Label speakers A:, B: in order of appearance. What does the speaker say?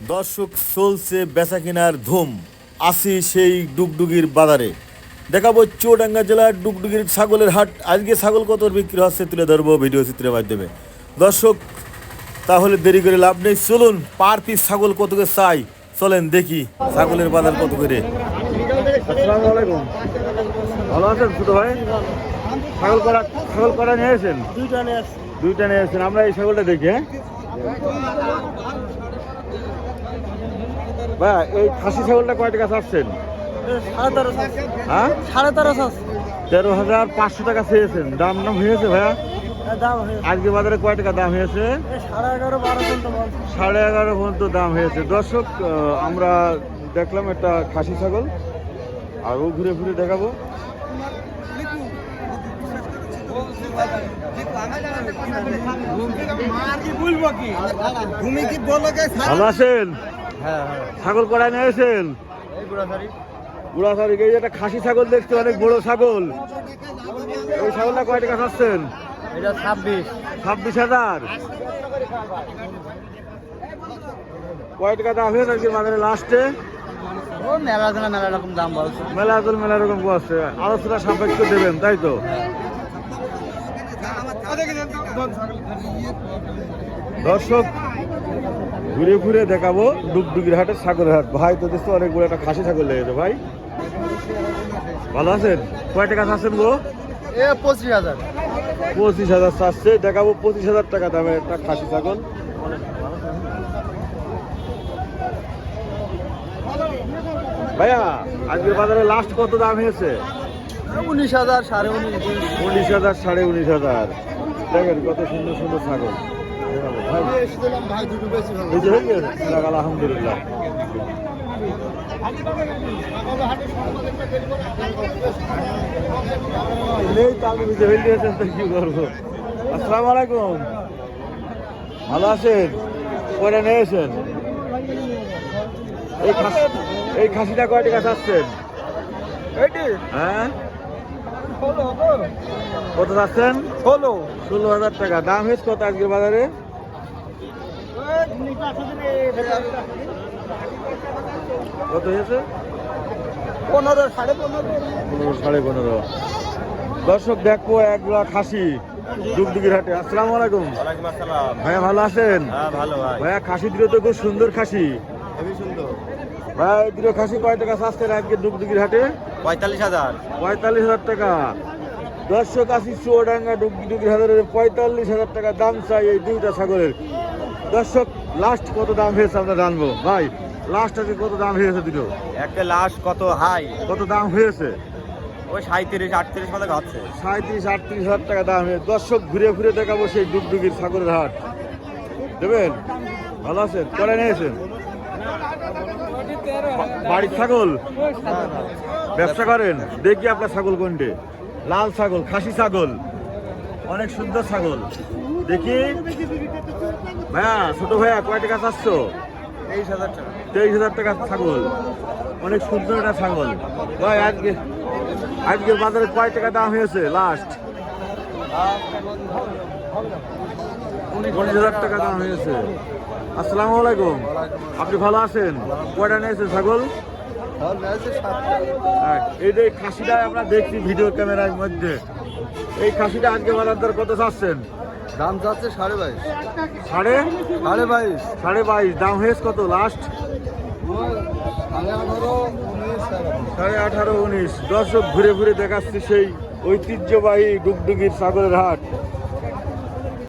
A: দর্শক চলছে বেচা কেনার ধুম। আসি সেই ডুগডুগির বাজারে। দেখাবো চৌডাঙ্গা জেলার ডুগডুগির ছাগলের হাট। আজকে ছাগল কত বিক্রি হচ্ছে তুলে ধরবো ভিডিও চিত্রের মাধ্যমে। দর্শক তাহলে দেরি করে লাভ নেই। চলুন পার পিস ছাগল কত করে চাই? চলেন দেখি ছাগলের বাজার কত করে। আসসালামু আলাইকুম। ভালো আছেন ছোট ভাই? ছাগল করা ছাগল করা নিয়ে এসেছেন?
B: দুইটা নিয়ে
A: দুইটা নিয়ে আমরা এই ছাগলটা দেখি হ্যাঁ? ভাই এই খাসি ছাগলটা কয় টাকা চাচ্ছেন? হ্যাঁ?
B: সাড়ে তেরোশো
A: তেরো হাজার পাঁচশো টাকা চেয়েছেন। দাম দাম হয়েছে ভাইয়া? আজকে বাজারে কয় টাকা দাম হয়েছে?
B: সাড়ে এগারো পর্যন্ত
A: দাম হয়েছে। দর্শক আমরা দেখলাম একটা খাসি ছাগল। আরও ঘুরে ঘুরে দেখাবো। ভালো আছেন? ছাগল কড়াই নিয়েছেন
B: এই বুড়াশাড়ি
A: এই যে একটা খাসি ছাগল দেখতে অনেক বড় ছাগল। ওই ছাগলটা কয় টাকা খাচ্ছেন
B: এটা ছাব্বিশ।
A: ছাব্বিশ হাজার। কয় টাকা দাম হয়েছে আজকে বাজারে লাস্টে?
B: মেলা মেলা রকম দাম বলছে।
A: মেলা মেলা রকম আছে আলোচনা সাপেক্ষ দেবেন তাই তো? দর্শক ঘুরে ঘুরে দেখাবো ডুগডুগির হাটে ছাগলের হাট। ভাই তো দেখছ অনেক বড় একটা খাসি ছাগল লেগেছে ভাই। ভালো আছেন? কয় টাকা চাচ্ছেন গো?
B: এ পঁচিশ হাজার।
A: পঁচিশ হাজার চাচ্ছে দেখাবো পঁচিশ হাজার টাকা দামে একটা খাসি ছাগল। ভাইয়া আজকের বাজারে লাস্ট কত দাম হয়েছে?
B: উনিশ হাজার সাড়ে উনিশ।
A: উনিশ হাজার সাড়ে উনিশ হাজার। দেখেন কত সুন্দর সুন্দর ছাগল। আলহামদুলিল্লাহ। নেই তো আমি বুঝে ফেলতে আছেন তো কি করব? আসসালামু আলাইকুম। ভালো আছেন? কয়টা নিয়েছেন এই খাসিটা কয় টাকা চাচ্ছেন? হ্যাঁ? কত চাচ্ছেন
B: ষোলো
A: ষোলো হাজার টাকা। দাম হয়েছে কত আজকের বাজারে? কত হয়েছে?
B: পনেরো সাড়ে পনেরো।
A: পনেরো সাড়ে পনেরো। দর্শক দেখব একগুলা খাসি ডুগডুগির হাটে। আসসালামু আলাইকুম।
B: ওয়ালাইকুম
A: ভাইয়া ভালো আছেন?
B: হ্যাঁ ভালো ভাই।
A: ভাইয়া খাসি দিলে তো খুব সুন্দর খাসি।
B: খুবই সুন্দর।
A: ভাই দুটো খাসি কয় টাকা আজকে ডুগডুগির হাটে?
B: পঁয়তাল্লিশ হাজার।
A: পঁয়তাল্লিশ হাজার টাকা। দর্শক আসি চুয়াডাঙ্গা ডুগডুগির হাজারের পঁয়তাল্লিশ হাজার টাকা দাম চাই এই দুইটা ছাগলের। দর্শক লাস্ট কত দাম হয়েছে আমরা জানব। ভাই লাস্ট আজকে কত দাম হয়েছে দুটো?
B: একটা লাশ কত হাই
A: কত দাম হয়েছে?
B: ওই সাঁত্রিশ আটত্রিশ মতো খাচ্ছে।
A: সাঁত্রিশ আটত্রিশ হাজার টাকা দাম হয়েছে। দর্শক ঘুরে ঘুরে দেখাবো সেই ডুগডুগির ছাগলের হাট। দেবেন? ভালো আছেন? করে নিয়েছেন? বাড়ির ছাগল? ব্যবসা করেন? দেখি আপনার ছাগল কোনটে। লাল ছাগল, খাসি ছাগল। অনেক সুন্দর ছাগল। দেখি। ভাইয়া, ছোট ভাইয়া, কয় টাকা চাচ্ছ?
B: তেইশ হাজার টাকা
A: ছাগল। অনেক সুন্দর একটা ছাগল। ভাই, আজকে আজকের বাজারে কয় টাকা দাম হয়েছে? লাস্ট উনিশ হাজার টাকা দাম হয়েছে। আসসালামু আলাইকুম। আপনি ভালো আছেন? কয়টা নিয়েছেন ছাগল? এই যে খাসিটা আমরা দেখছি ভিডিও ক্যামেরার মধ্যে এই খাসিটা আজকে বাজার দর কত চাচ্ছেন?
B: দাম যাচ্ছে সাড়ে বাইশ।
A: সাড়ে?
B: সাড়ে বাইশ।
A: সাড়ে বাইশ। দাম হয়েছে কত লাস্ট
B: সাড়ে আঠারো উনিশ
A: সাড়ে আঠারো উনিশ। দর্শক ঘুরে ঘুরে দেখাচ্ছি সেই ঐতিহ্যবাহী ডুগডুগির সাগরের হাট।